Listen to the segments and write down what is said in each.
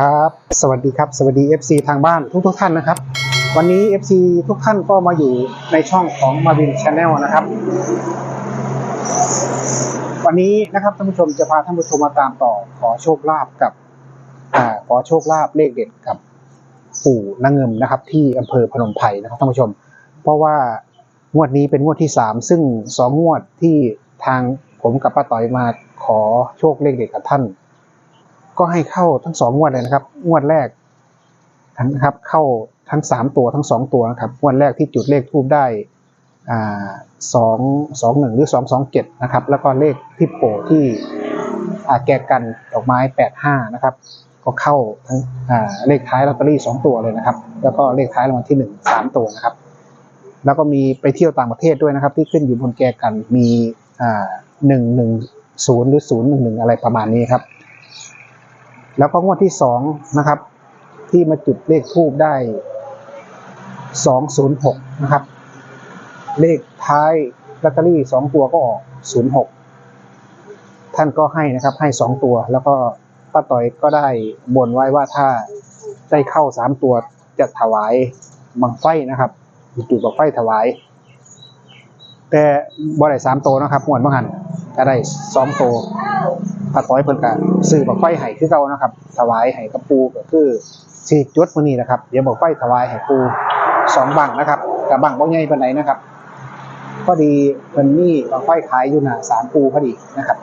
ครับ สวัสดีครับ สวัสดี FC ทางบ้านทุกทุกๆท่านนะครับ วันนี้ FC ทุกท่านก็มาอยู่ในช่องของมาวินชาแนลนะครับ วันนี้นะครับท่านผู้ชมจะพาท่านผู้ชมมาตามต่อขอโชคลาภกับอ่าขอโชคลาภเลขเด็ดกับปู่นางเงิมนะครับ ที่อำเภอพนมไพรนะครับท่านผู้ชม เพราะว่างวดนี้เป็นงวดที่สามซึ่งสองงวดที่ทางผมกับป้าต่อยมาขอโชคเลขเด็ดกับท่าน ก็ให้เข้าทั้งสองงวดเลยนะครับ งวดแรกนะครับเข้าทั้งสามตัวทั้งสองตัวนะครับงวดแรกที่จุดเลขทูบได้สองสองหนึ่งหรือสองสองเจ็ดนะครับ แล้วก็เลขที่โผล่ที่แกกันดอกไม้แปดห้านะครับ ก็เข้าทั้งเลขท้ายลอตเตอรี่สองตัวเลยนะครับ แล้วก็เลขท้ายรางวัลที่หนึ่งสามตัวนะครับ แล้วก็มีไปเที่ยวต่างประเทศด้วยนะครับ ที่ขึ้นอยู่บนแกกันมีหนึ่งหนึ่งศูนย์หรือศูนย์หนึ่งหนึ่งอะไรประมาณนี้ครับ แล้วก็งวดที่สองนะครับ ที่มาจุดเลขทูบได้สองศูนย์หกนะครับ เลขท้ายลอตเตอรี่สองตัวก็ออกศูนย์หกท่านก็ให้นะครับ ให้สองตัว แล้วก็ป้าต่อยก็ได้บนไว้ว่าถ้าได้เข้าสามตัวจะถวายบังไฟนะครับจุดบังไฟถวาย แต่บ่ได้สามตัวนะครับงวดบางหันก็ได้สองตัว ป้าต้อยเพิ่นก็ซื้อบักไฟให้คือเก่านะครับ ถวายให้กับปูก็คือสิจุดมื้อนี้นะครับ เดี๋ยวบักไฟถวายให้ปูสองบังนะครับกับบังบ่ใหญ่ปานใดนะครับพอดีเพิ่นมีบักไฟขายอยู่หน้าศาลปูพอดีนะครับ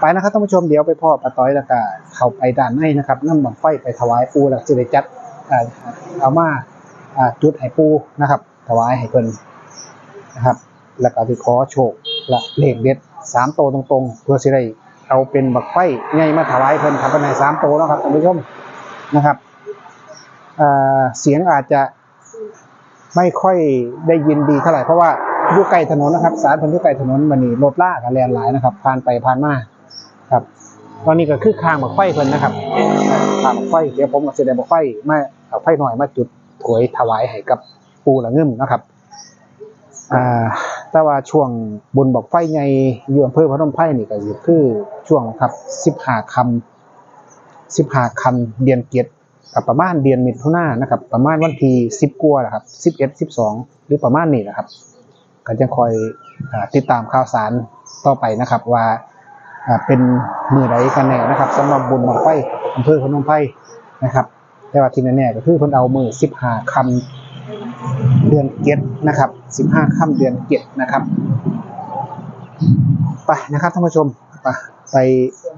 ไปนะครับท่านผู้ชมเดี๋ยวไปพ่อป้าต้อยแล้วก็เข้าไปด้านในนะครับนำบักไฟไปถวายปูแล้วสิได้จัดเอามาอ่าจุดให้ปูนะครับ ถวายให้เพิ่นนะครับ แล้วก็สิขอโชคและเลขเด็ด สามโตตรงๆ เพื่อสิได้เอาเป็นบักไฟใหญ่มาถวายเพิ่นครับภายในสามโตแล้วครับท่านผู้ชมนะครับเเสียงอาจจะไม่ค่อยได้ยินดีเท่าไหร่เพราะว่าอยู่ใกล้ถนนนะครับ สารเพิ่นอยู่ใกล้ถนนมันนี่รถล่ากันแลนหลายนะครับผ่านไปผ่านมาครับตอนนี้ก็คือข้างบักไฟเพิ่นนะครับข้างบักไฟเดี๋ยวผมก็สิได้บักไฟมาเอาไฟหน่อยมาจุดถวยถวายให้กับปูละเงิมนะครับอ่า แต่ว่าช่วงบุญบอกไฟใหญ่อยู่อำเภอพนมไพรนี่ก็คือช่วงครับ15คำ15คำเดือนเกียรติกับประมาณเดือนมิถุนายนนะครับ ประมาณวันที่10กัวนะครับ11 12หรือประมาณนี้นะครับก็จะคอยอติดตามข่าวสารต่อไปนะครับ ว่าเป็นมือใดกันแน่นะครับสำหรับบุญบอกไฟอำเภอพนมไพรนะครับ แต่ว่าที่แน่ๆก็คือเพิ่นเอามือ15คำ เดือนเก็ดนะครับสิบห้าค่ำเดือนเก็ดนะครับไปนะครับท่านผู้ชมไปไป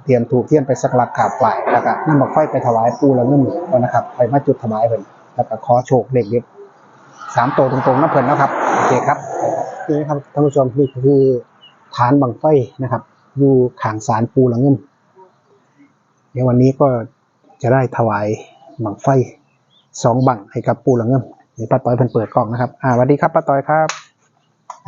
เตรียมถูกเทียนไปสักหลักกราบไหว้แล้วก็นำบอกไฟไปถวายปูแล้วเงินก่อนนะครับ ไปมาจุดถวายเพิ่นแล้วก็ขอโชคเลขเด็ดสามโตตรงๆนะเพิ่นนะครับโอเคครับนี่ครับท่านผู้ชมนี่คือฐานบังไฟนะครับ อยู่ขางศาลปูละเงิมเดี๋ยววันนี้ก็จะได้ถวายบังไฟสองบังให้กับปูหละเงิม นี่ป้าต้อยเพิ่นเปิดกล้องนะครับ อ่าสวัสดีครับป้าต้อยครับ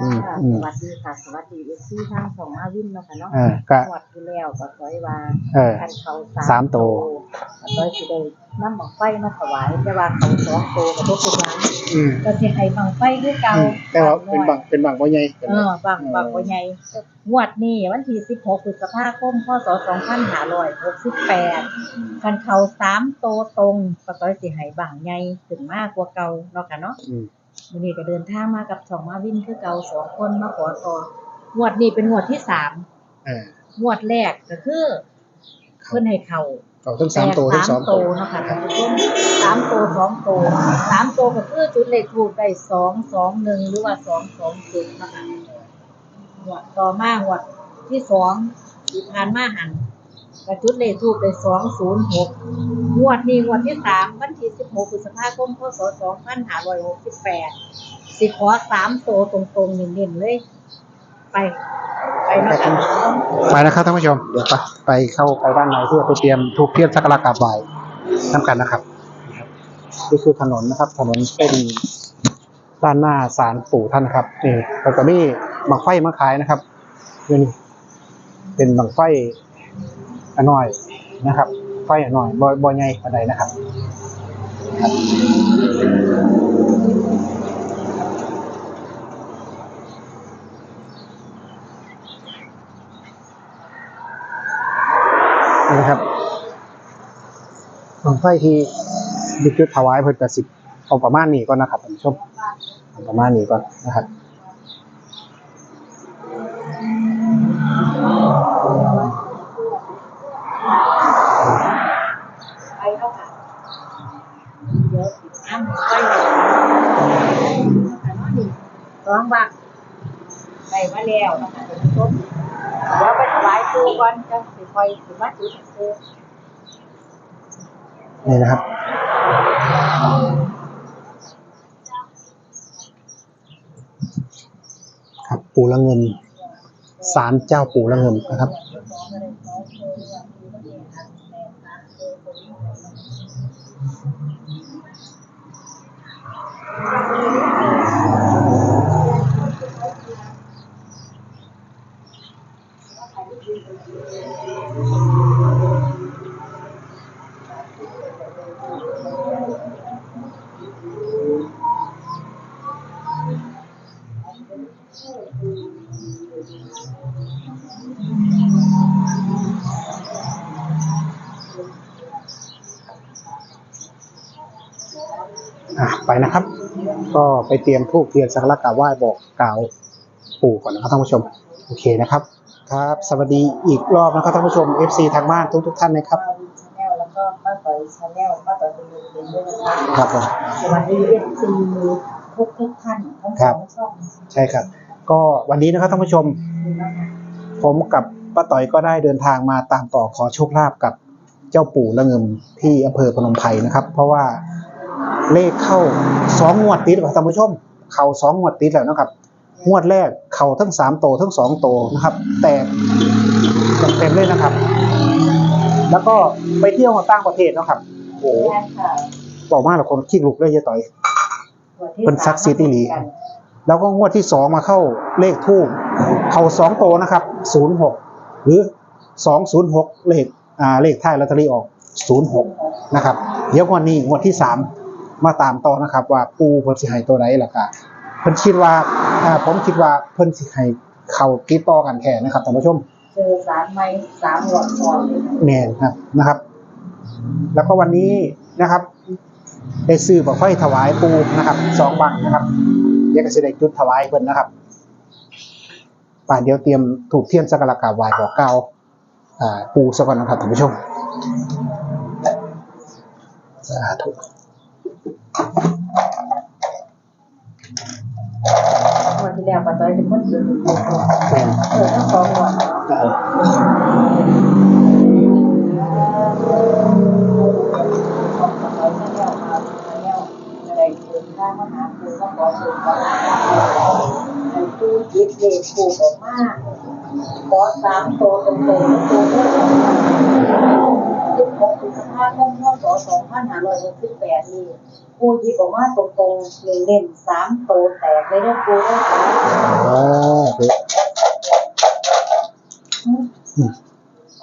อืมค่ะอืมสวัสดีค่ะสวัสดีเอซี่ทางของมาวินเนาะค่ะเนาะเออก็หวดที่แล้วก็ซอยว่าเออกันเขาสามตัวซอยสิได้นำบังไฟมาถวายแต่ว่าเขาสองตัวก็บ่เป็นหยังอืมก็สิให้บังไฟคือเก่าแต่ว่าเป็นบังเป็นบังบ่ใหญ่เออบังบังบ่ใหญ่งวดนี้วันที่16พฤษภาคมพศ2568กันเขาสามตัวตรงก็ซอยสิให้บังใหญ่ขึ้นมากกว่าเก่าเนาะค่ะเนาะ อืม วันนี้ก็เดินทางมากับสองมาวินคือเก่าสองคนมาขอต่องวดนี้เป็นงวดที่สามเอองวดแรกก็คือเพิ่นให้เข่าเขาทั้งสามตัวทั้งสองโตตัวเนาะค่ะท่านผู้ชมสามโตสองโตสามโตก็คือจุดเลขถูกได้สองสองหนึ่งหรือว่าสองสองจุดนะคะงวดต่อมางวดที่สองที่ผ่านมาหัน ก็จุดเลขถูกได้สองศูนย์หกงวดนี้งวดที่สามวันที่สิบหกพฤษภาคมพศสองพันห้าร้อยหกสิบแปดสิขอสามโตตรงๆเน้นๆเลย ไป ไปนะคะไปนะครับท่านผู้ชม เดี๋ยวไปไปเข้าไปด้านในเพื่อไปเตรียมถูกเทียนสักการะกราบไหว้ทำกันนะครับนี่คือถนนนะครับ ถนนเส้นด้านหน้าศาลปู่ท่านครับนี่แล้วก็มีบังไฟมาขายนะครับนี่เป็นบังไฟ อันน้อยนะครับ ไฟอันน้อยบ่บ่ใหญ่ปานใดนะครับนะครับบังไฟที่ดิจุดถวายเพิ่นกระสิบเอาประมาณนี้ก่อนนะครับท่านผู้ชมเอาประมาณนี้ก่อนนะครับ ไปเท่ากันเดี๋ยวสิน้ำไปเลยแต่ว่านี่ร้องบักไปมา แล้วนะคะท่านผู้ชมเดี๋ยวไปถวายครูก่อนจะสิคอยสิมาจุดครูนี่นะครับ ครับปูละเงินสาลเจ้าปูละเงินนะครับ อะไปนะครับ ก็ไปเตรียมทูบเทียนสักการะกราบไหว้บอกกล่าวปู่ก่อนนะครับท่านผู้ชม โอเคนะครับ ครับ สวัสดีอีกรอบนะครับท่านผู้ชม FC ทางบ้านทุกทุกๆท่านนะครับ ชาแนลแล้วก็ป้าต่อยชาแนลป้าต่อยเป็นลูกเป็นด้วยนะคะครับผม สวัสดีเอฟซีทุกทุกท่านทั้งสองช่องใช่ครับ ก็วันนี้นะครับท่านผู้ชมดีมากค่ะผมกับป้าต่อยก็ได้เดินทางมาตามต่อขอโชคลาภกับเจ้าปู่ละเงิมที่อำเภอพนมไพรนะครับ เพราะว่าเลขเข้าสองงวดติดครับท่านผู้ชม เข่าสองงวดติดแล้วนะครับ งวดแรกเข่าทั้งสามโตวทั้งสองโตวนะครับ แต่เต็มๆเลยนะครับ แล้วก็ไปเที่ยวมาต่างประเทศเนาะครับโอ้โหแม่ค่ะบอกมากหลายคนขี้ลุกเลยเยอะต่อยเป็นซักซิตี้ลีแล้วก็งวดที่สองมาเข้าเลขทูบเข้าสองโตวนะครับศูนย์หกหรือสองศูนย์หกเลขอ่าเลขท้ายลอตเตอรี่ออกศูนย์หกนะครับ เดี๋ยวงวันนี้งวดที่สามมาตามต่อนะครับ ว่าปูเพิ่นสิให้ตัวใดล่ะค่ะ เพิ่นคิดว่าอ่าผมคิดว่าเพิ่นสิให้เข้าติดต่อกันแค่นะครับท่านผู้ชมเจอสามไม้สามหลอดซอนเลยค่ะแน่นครับนะครับ แล้วก็วันนี้นะครับ ได้ซื้อบักไฟถวายปูนะครับสองบังนะครับเดี๋ยวก็จะได้จุดถวายเพิ่นนะครับป่านเดี๋ยวเตรียมถูกเทียนสักการะกราบไหว้บอกเกล่าวอ่าปูสักก่อนนะครับท่านผู้ชมสาธุ วัน ที่แล้วป้าต่อยเป็นคนเดียวแม่นเออทั้งสองหลอดเออของป้าต่อยชาแนลมาชาแนลอะไรเดินทางมาหาครูก็ขอเชิญป้าไอ้ตู้ยิบเลขครูบอกมากขอสามโตตรงๆตัวเลือก ของมันสิบหกพฤษภาคมพศสองพันห้าร้อยหกสิบแปดนี่ครูหยิบออกมาตรงๆเล่นๆสามโตแตกเลยนะครูนะอ๋อเดี๋ยวอืม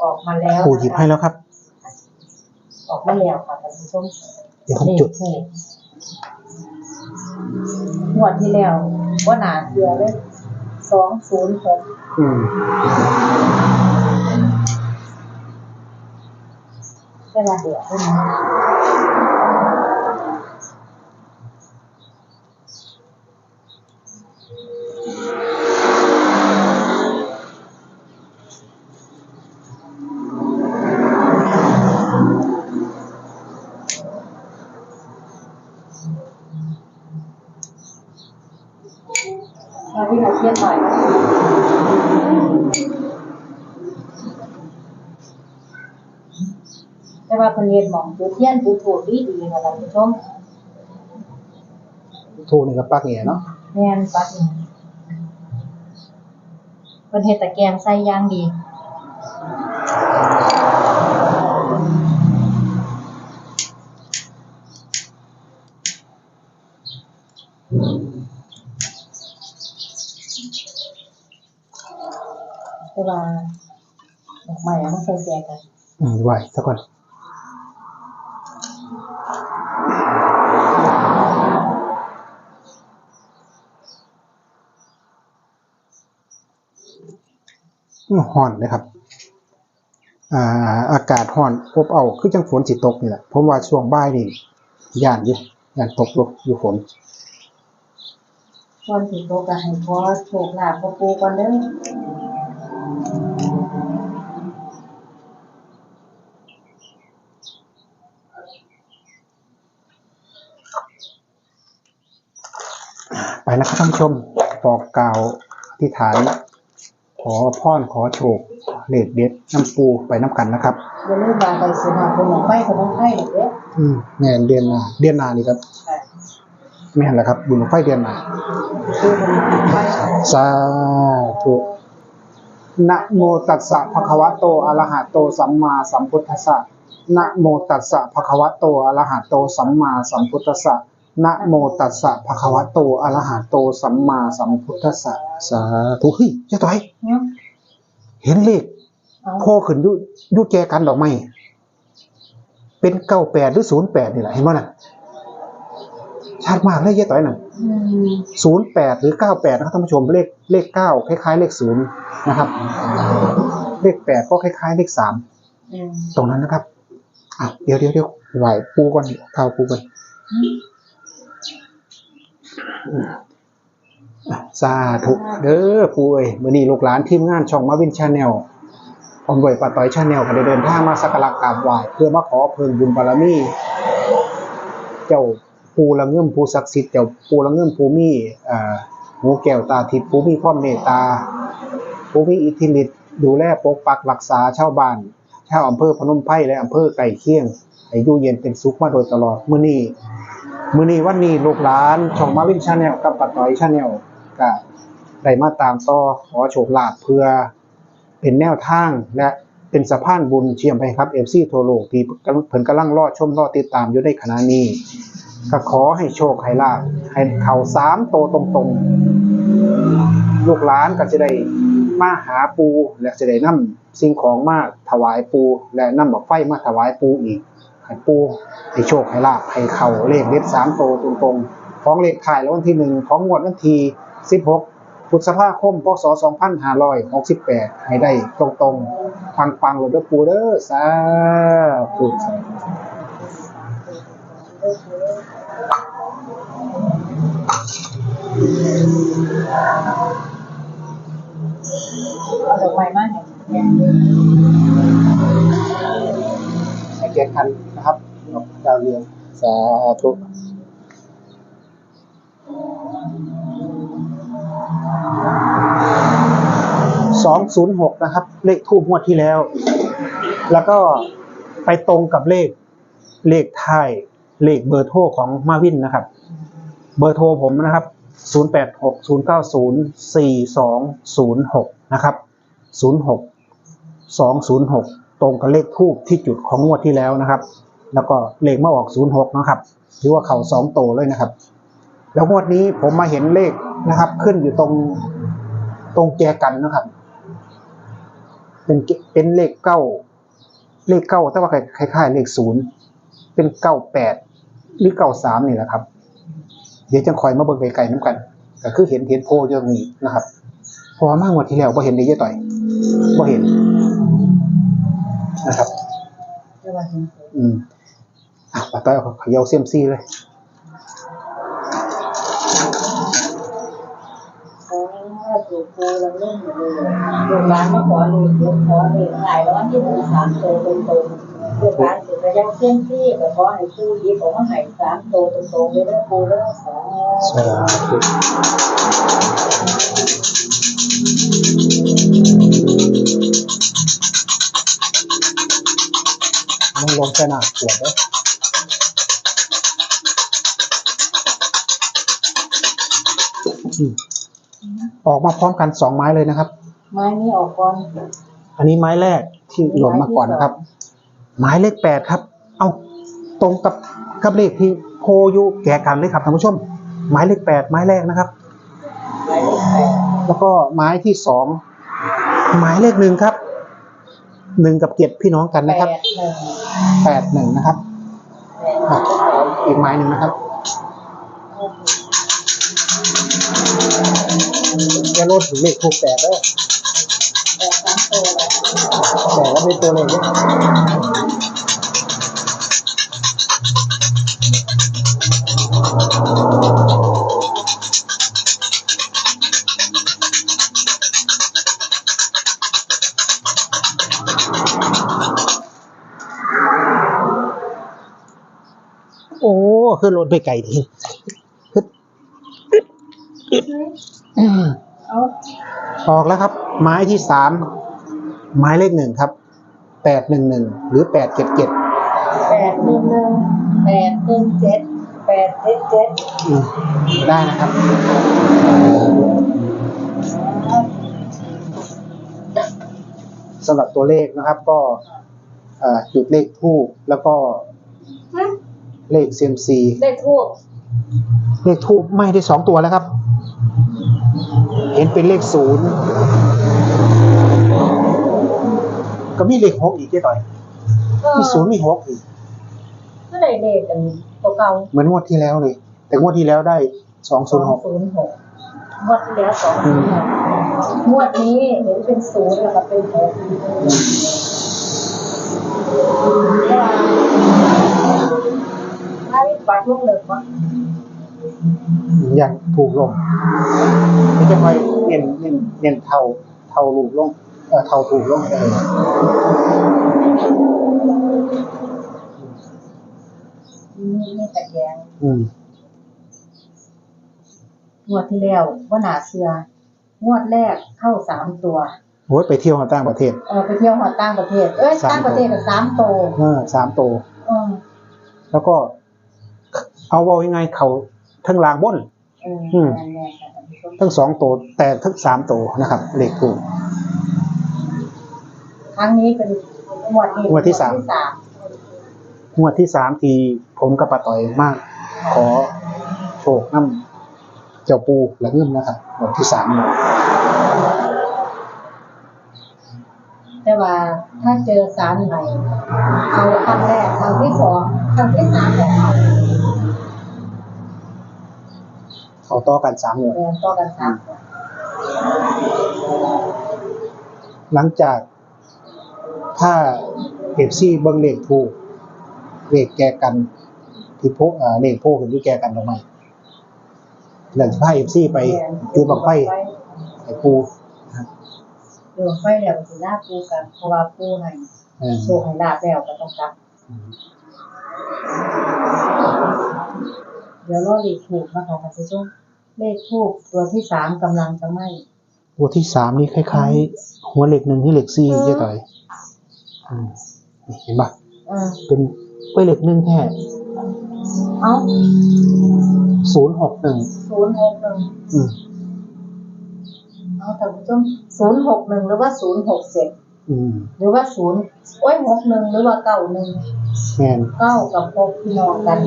ออกมาแล้วปูหยิบให้แล้วครับ ออกมาแล้วค่ะท่านผู้ชมเดี๋ยวผมจุดนี่งวดที่แล้วว่าหนาเสือเลยสองศูนย์หก อืมเวล แต่ว่าคนเรียนหมองจุดเทียนจุดถูกดีดีค่ะท่านผู้ชมทูนี่ก็ปักเนี่ยเนาะแม่นปัดนี่เป็นเฮ็ดตะแกรงใส่อย่างดีแต่ว่าดอกไม้อะมันใส่แจกันอืมไหวสักก่อน ห่อนเลยครับอ่าอากาศร้อนอบเอาคือจังฝนสิตกนี่แหละผมว่าช่วงบ่ายนี่ย่านอยู่ย่านตกอยู่อยู่ฝนก่อนสิโตก็ให้ขอโชคลาภกับปู่ก่อนเด้อไปนะครับท่านผู้ชมบอกกล่าวอธิษฐานข อพรขอโชคเลขเด็ดน้ำปูไปน้ำกันนะครับอย่าลืมว่าไปสิมาเป็นหมองไฟขนมไฟเด้ออืมแม่นเดือนหน้าเดือนหน้านี่ครับค่ะแม่นแหละครับบุญไฟเดือนหน้าคือมันไฟสาธุนะโมตัสสะภะคะวะโตอะระหะโตสัมมาสัมพุทธัสสะนะโมตัสสะภะคะวะโตอะระหะโตสัมมาสัมพุทธัสสะ นะโมตัสสะภะคะวะโตอะระหะโตสัมมาสัมพุทธัสสะสาธุเฮ้ยเจ้าต่อยเนาะเห็นเลขเอาโผล่ขึ้นอยุยุแจกันดอกไม้เป็นเก้าแปดหรือศูนย์แปดนี่แหละเห็นไหมน่ะชัดมากเลยเย้ต่อยน่ะอืมศูนย์แปดหรือเก้าแปดนะครับท่านผู้ชมเลขเลขเก้าคล้ายๆ เลขศูนย์นะครับ เลขแปดก็คล้ายๆ เลขสามอืมตรงนั้นนะครับอะเดี๋ยวเดี๋ยวเดี๋ยวไหวปูก่อนเข้าปูก่อนอะ สาธุเด้อปูเอ้ยมื่อนี้ลูกหลานทีมงานช่องมาวินชาแนลอมรวยปาต้อยชาแนลก็ได้เดินทางมาสักการะกราบไหว้เพื่อมาขอเพิ่งบุญบารมี เจ้าปูละเงื่อมปูศักดิ์สิทธิ์เจ้าปูละเงื่อมปูมี่หูแก้วตาทิพย์ปูมีความเมตตาปูมีอิทธิฤทธิ์ดูแลปกปักรักษาชาวบ้านชาวอำเภอพนมไพรและอำเภอไก่เคียงให้อยู่เย็นเป็นสุขมาโดยตลอดมื้อนี้ มือนี้วันนี้ลูกหลานช่องมาวินชาแนลกับปัดต่อยชาแนลก็ได้มาตามต่อขอโชคลาภเพื่อเป็นแนวทางและเป็นสะพานบุญเชื่อมไปครับ FC ทั่วโลกที่เพิ่นกำลังรอชมรอติดตามอยู่ในขณะนี้ ก็ขอให้โชคให้ลาภให้เขาสามโตตรงๆ ลูกหลานก็จะได้มาหาปูและจะได้นำสิ่งของมาถวายปู และนำดอกไฟมาถวายปูอีก ให้ปูให้โชคให้ลาภให้เข่าเลขเด็ดสามโตตรงๆ ของเลขถ่ายแล้ววันที่หนึ่งของงวดวันที่สิบหกพฤษภาคมพศสองพันห้าร้อยหกสิบแปดให้ได้ตรงๆ ปังๆเลยด้อปูเด้อสาธุเอาดอกไม้มาให้แม่ให้แก่กันนะครับดอกดาวเรืองสาธุสองศูนย์หกนะครับ เลขทูบงวดที่แล้ว แล้วก็ไปตรงกับเลขเลขท้ายเลขเบอร์โทรของมาวินนะครับ เบอร์โทรผมนะครับ 0 8 6 0 9 0 4 2 0 6 นะครับ 06 206 ตรงกับเลขทูบที่จุดของงวดที่แล้วนะครับ แล้วก็เลขมาออก 06 นะครับถือว่าเข่าสองโตเลยนะครับ แล้วงวดนี้ผมมาเห็นเลขนะครับ ขึ้นอยู่ตรงตรงแจกันนะครับ เป็นเป็นเลขเก้าเลขเก้าแต่ว่าคล้ายๆ เลขศูนย์เป็นเก้าแปดหรือเก้าสามนี่แหละครับ เดี๋ยวจะคอยมาเบิ่งไกลๆน้ำกันก็คือเห็นเห็นโพเรื่องนี้นะครับพราะว่ามากงวดที่แล้วบ่เห็นได้เยอะต่อยบ่เห็น นะครับจะว่าเห็นอืมอะป้าต้อยเอาเขย่าเซียมซีเลยถ้าถูกปูแล้วเล่นเลยลูกหลานมาขอเลขเด็ดขอเลขถ่ายแล้ววันที่หนึ่งสามโตตรงๆลูกหลานสิระยะเส้นที่ก็ขอให้ปูหยิบออกมาให้สามโตตรงๆเลยเด้อปูเด้อสาสาธุ มันลงแค่หน้าขวดเด้ออืมออกมาพร้อมกันสองไม้เลยนะครับ ไม้นี้ออกก่อน อันนี้ไม้แรกที่หล่นมาก่อนนะครับ หมายเลขแปดครับ เอาตรงกับกับเลขที่โพอยุแก่กันเลยครับท่านผู้ชม หมายเลขแปดไม้แรกนะครับไม้เลขแปดแล้วก็ไม้ที่สองหมายเลขหนึ่งครับ หนึ่งกับเกียรติพี่น้องกันนะครับแปดหนึ่งนะครับอีกไม้หนึ่งนะครับแกโลดถึงเลขถูกแปดเด้อแปดสามตัวเลยแต่ว่าเป็นตัวเลข ขึ้นรถไปไกลทีอืมเอาออกแล้วครับ ไม้ที่สามไม้เลขหนึ่งครับแปดหนึ่งหนึ่งหรือแปดเจ็ดเจ็ดแปดหนึ่งหนึ่งแปดหนึ่งเจ็ดแปดเจ็ดเจ็ดได้นะครับสำหรับตัวเลขนะครับก็เอ่อจุดเลขทูบแล้วก็ เลขเซียมซีได้ทูบเลขทูบไม่ได้สองตัวแล้วครับ เห็นเป็นเลขศูนย์ก็มีเลขหกอีกแค่ต่อย มีศูนย์มีหกอีกก็ได้เลขกันตัวเก่าเหมือนงวดที่แล้วเลย แต่งวดที่แล้วได้สองสศูอนย์งหกศูนย์หกงวดที่แล้วสองศูนย์หกงวดนี้เห็นเป็นศูนย์แล้วก็เป็นหก ถ้าปัดลูกเหลิกวะอย่างถูกลงไม่จะคอยเน้นเน้นเน้นเท่าเท่าลูกลงเออเท่าถูกลงเออนี่นี่ตะแกรงอืมงวดที่แล้วว่าหนาเสืองวดแรกเข้าสามตัวโอ้ยไปเที่ยวมาต่างประเทศเออไปเที่ยวหอดต่างประเทศ เอ้ยสามต่างประเทศกับสามโตวเออสามโตวเออแล้วก็ เอาเว่ายังไงเขาทั้งลางบนเอออืมแน่ๆค่ะท่านผู้ชมทั้งสองตัวแต่ทั้งสามตัวนะครับ เลขถูก ครั้งนี้เป็นงวดนี้งวดที่สามงวดที่สาม งวดที่สามทีผมกับป้าต่อยมาก ขอโชคน้ำเจ้าปูและเงิมนะครับงวดที่สามแต่ว่าถ้าเจอสารใหม่เอาครั้งแรกครั้งที่สองครั้งที่สามแล้ว เอาเขาต่อกันสามงวดเรียนต่อกันสามตัวหลังจากถ้าเอฟซีเบิ้งเลขถูกเลขแกกันที่พวกเอ่อเลขพวกคือที่แกกันทำไมหลังจากพาเอฟซีไปจูบังไฟไอ้ปูดูบังไฟแล้วก็สิลาปูกันเพราะว่าปูให้เออโชคให้ลาบแล้วก็ต้องกลับ เดี๋ยวรอเลขถูกนะคะท่านผู้ชมเลขถูกตัวที่สามกำลังจะไหมตัวที่สามนี่คล้ายๆ หัวเหล็กหนึ่งที่เหล็กซี่เจ๊ต่อยอืมนี่เห็นปะเออเป็นเว้ยเหล็กหนึ่งแค่เอาศูนย์หกหนึ่งศูนย์หกหนึ่งอืมเอาท่านผู้ชมศูนย์หกหนึ่งหรือว่าศูนย์หกเจ็ดอืม หรือว่าศูนย์โอ้ยหกหนึ่งหรือว่าเก้าหนึ่ง แมนเก้ากับหกพี่น้องกัน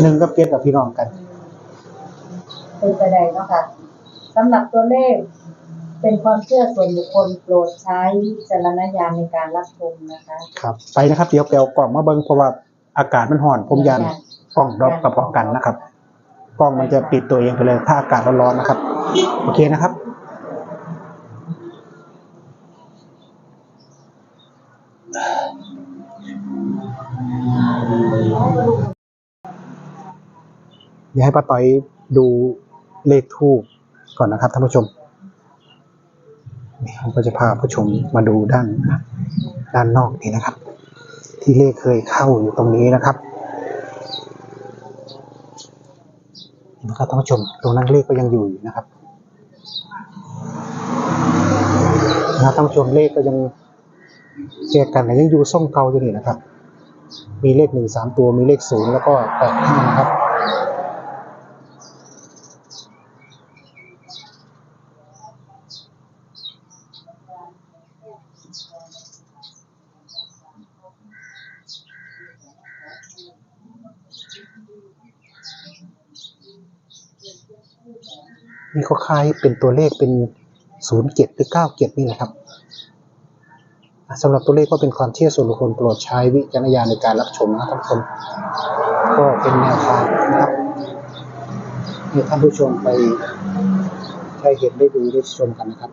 หนึ่งกับเจ็ดกับพี่น้องกัน เป็นไปได้เนาะค่ะสำหรับตัวเลข เป็นความเชื่อส่วนบุคคลโปรดใช้วิจารณญาณในการรับชมนะคะครับ ไปนะครับ เดี๋ยวไปเอากล่องมาเบิ้งเพราะว่าอากาศมันห่อนผมยันกล้องรอบกระเพาะกันนะครับ กล้องมันจะปิดตัวเองไปเลย ถ้าอากาศร้อนๆนะครับ โอเคนะครับ เดี๋ยวให้ป้าต้อยดูเลขทูบก่อนนะครับท่านผู้ชมนี่ผมก็จะพาผู้ชมมาดูด้านด้านนอกนี่นะครับ ที่เลขเคยเข้าอยู่ตรงนี้นะครับนไหมครับท่านผู้ชมตรงนั้นเลขก็ยังอยู่นะครับนะท่านผู้ชมเลขก็ยังแยกกันแต่ยังอยู่ส่งเก่าอยู่นี่นะครับ มีเลขหนึ่งสามตัวมีเลขศูนย์แล้วก็แปดห้านะครับ นี่ก็คล้ายเป็นตัวเลขเป็นศูนย์เจ็ดหรือเก้าเจ็ดนี่แหละครับสำหรับตัวเลขก็เป็นความเชื่อส่วนบุคคลโปรดใช้วิจารณญาณในการรับชมนะท่านผู้ชมก็เป็นแนวทางนะครับให้ท่านผู้ชมไปได้เห็นได้ดูได้ชมกันนะครับ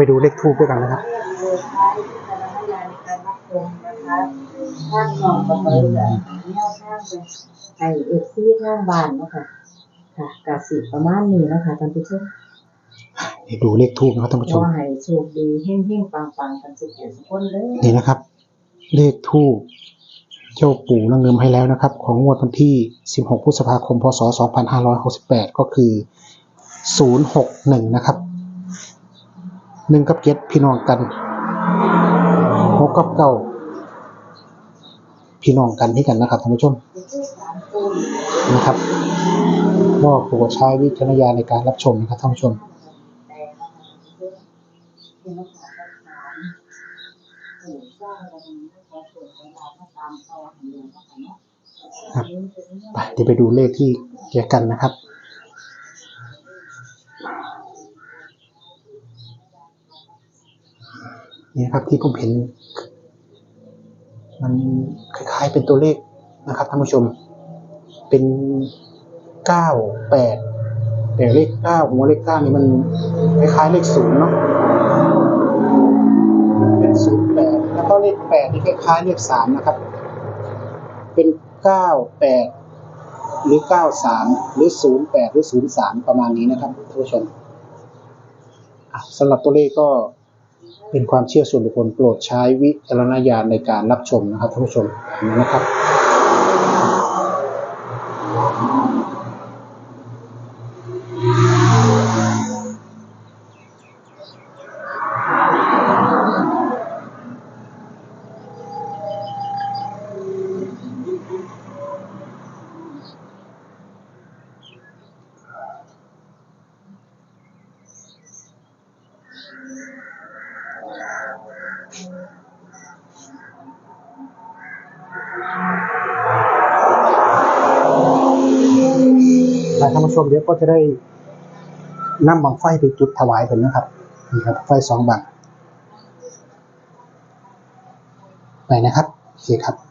ไปดูเลขทูบด้วยกันนะครับข้ารณญาณในกระคะทางน้องก็ไปแนวทางเป็นไอเอฟซีทางบ้านนะคะค่ะกาสิประมาณนี้นะคะท่านผู้ชมดูเลขทูบนะครับท่านผู้ชมให้โชคดีเฮงๆปังๆกันสุขสุขคนเด้อนี่นะครับ เลขทูบเจ้าปู่นางเงิมให้แล้วนะครับ ของงวดวันที่ 16 พฤษภาคม พศ 2568 ก็คือ 061 นะครับ 1กับ7พี่น้องกัน6กับ9พี่น้องกันที่กันนะครับท่านผู้ชมนะครับก็โปรดใช้วิจารณญาณในการรับชมนะครับท่านผู้ชมครับไปเดี๋ยวไปดูเลขที่เกี่ยวกันนะครับ นี่นะครับที่ผมเห็น มันคล้ายๆเป็นตัวเลขนะครับท่านผู้ชม เป็นเก้าแปดแต่เลขเก้าผมว่าเลขเก้านี่มันคล้ายๆเลขศูนย์เนาะเป็นศูนย์แปดแล้วก็เลขแปดนี่คล้ายๆเลขสามนะครับ เป็นเก้าแปดหรือเก้าสามหรือศูนย์แปดหรือศูนย์สามประมาณนี้นะครับท่านผู้ชมสำหรับตัวเลขก็ เป็นความเชื่อส่วนบุคคลโปรดใช้วิจารณญาณในการรับชมนะครับท่านผู้ชมนะครับ ผู้ชมเดี๋ยวก็จะได้นำบังไฟไปจุดถวายเพิ่นนะครับนี่ครับไฟสองบังไปนะครับโอเคครับ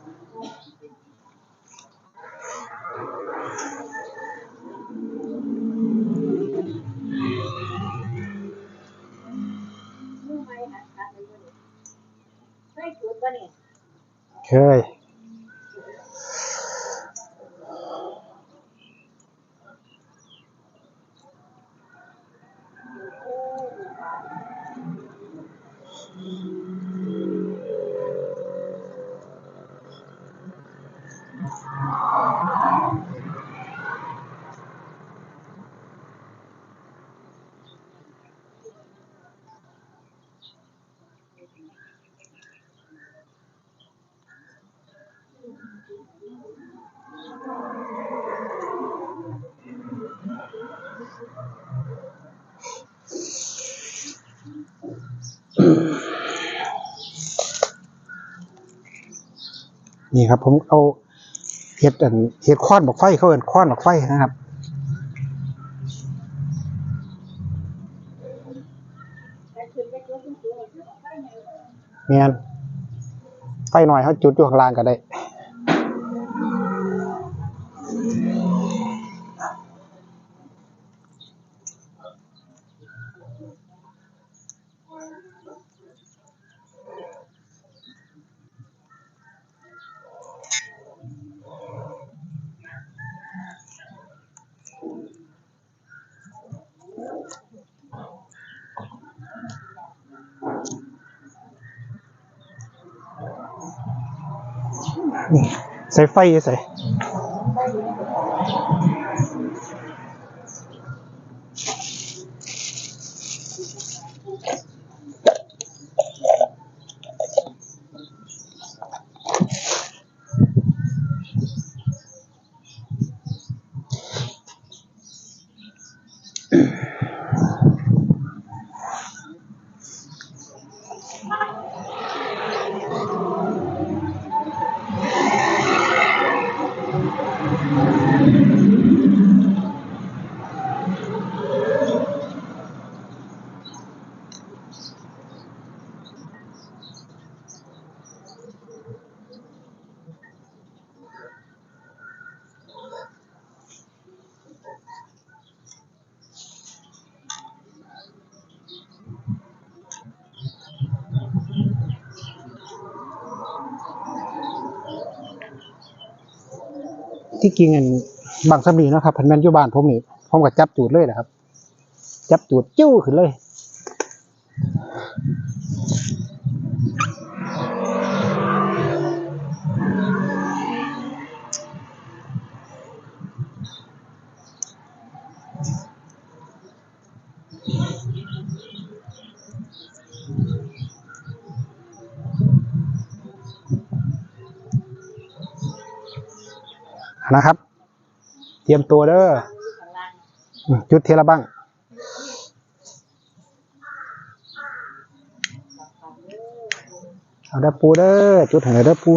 นี่ครับ ผมเอาเห็ดอันเห็ดค้อนบอกไฟเขาเอินค้อนบอกไฟนะครับเนียนไฟหน่อยเขาจุดอยู่ข้างล่างก็ได้ นี่ใส่ไกิ่งอันบางสมีนะครับพันแมนอยู่บ้านผมนี่ผมก็จับจูดเลยนะครับ จับจูดจิ้วขึ้นเลย นะครับ เตรียมตัวเด้อจุดเทละบ้างเอาเด้อปูเด้อจุดไหนเด้อปู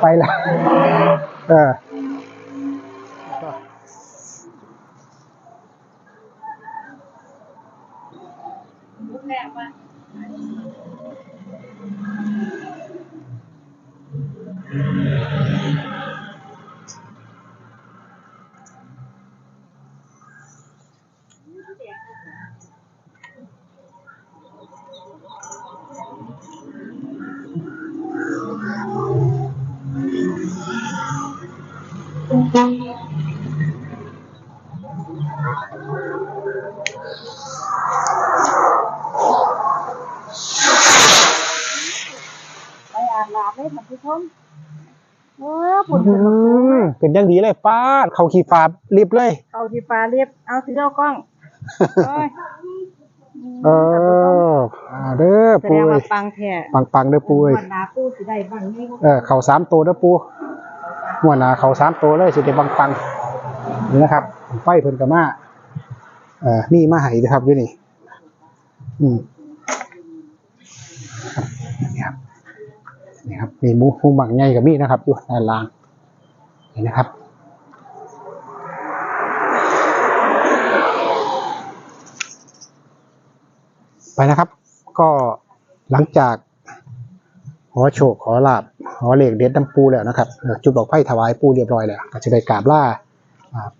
ไปละเออ ไปอาบน้ำเลยท่านผู้ชมเออผลอืเป็นมาสูงมเป็นอยังดีเลยป้าดเขาขี่ฟ้ารีบเลย เอาที่ฟ้าเรียบเอาสีเจ้ากล้องโอ้ยเออเอาเด้อแสปูดงเอ้ว่ายปังแท้ปังปังๆเด้อปูเอ้ยวันหนาปูสิได้บังนี่เออเขาสามตัวเด้อปูหัวหน้าเขาสามตัวเลยสิได้ปังปังๆนี่นะครับไฟเพิ่นก็มาเอ่อมีมาให้ด้วยครับอยู่นี่อืมครับนี่ครับนี่ครับมีมูหมูหมักใหญ่กับมีนะครับอยู่ด้านล่างนี่นะครับไปนะครับ ก็หลังจากขอโชคขอลาบขอเหลขเด็ดน้ำปูแล้วนะครับจุดดอกไผ่ถวายปูเรียบร้อยแล้วก็จะได้กราบล่า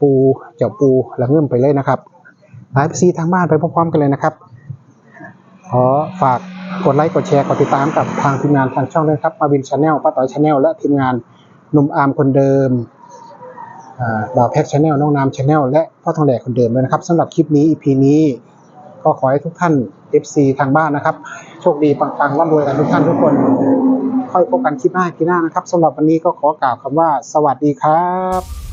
ปูเจ้าปูและเงื่อมไปเลยนะครับ ไลฟ์ซีทางบ้านไปพร้อมๆกันเลยนะครับ ขอฝากกดไลค์กดแชร์กดติดตามกับทางทีมงานทางช่องด้วยครับมาวินชาแนลป้าต่อยชาแนลและทีมงานหนุ่มอาร์มคนเดิมอ่าดาวแพ็กชาแนลน้องนามชาแนลและพ่อทองแดกคนเดิมด้วยนะครับสำหรับคลิปนี้ EP นี้ก็ขอให้ทุกท่าน FC ทางบ้านนะครับ โชคดีปังๆร่ำรวยกันทุกท่านทุกคน ค่อยพบกันคลิปหน้าคลิปหน้านะครับสำหรับวันนี้ก็ขอกล่าวคำว่า สวัสดีครับ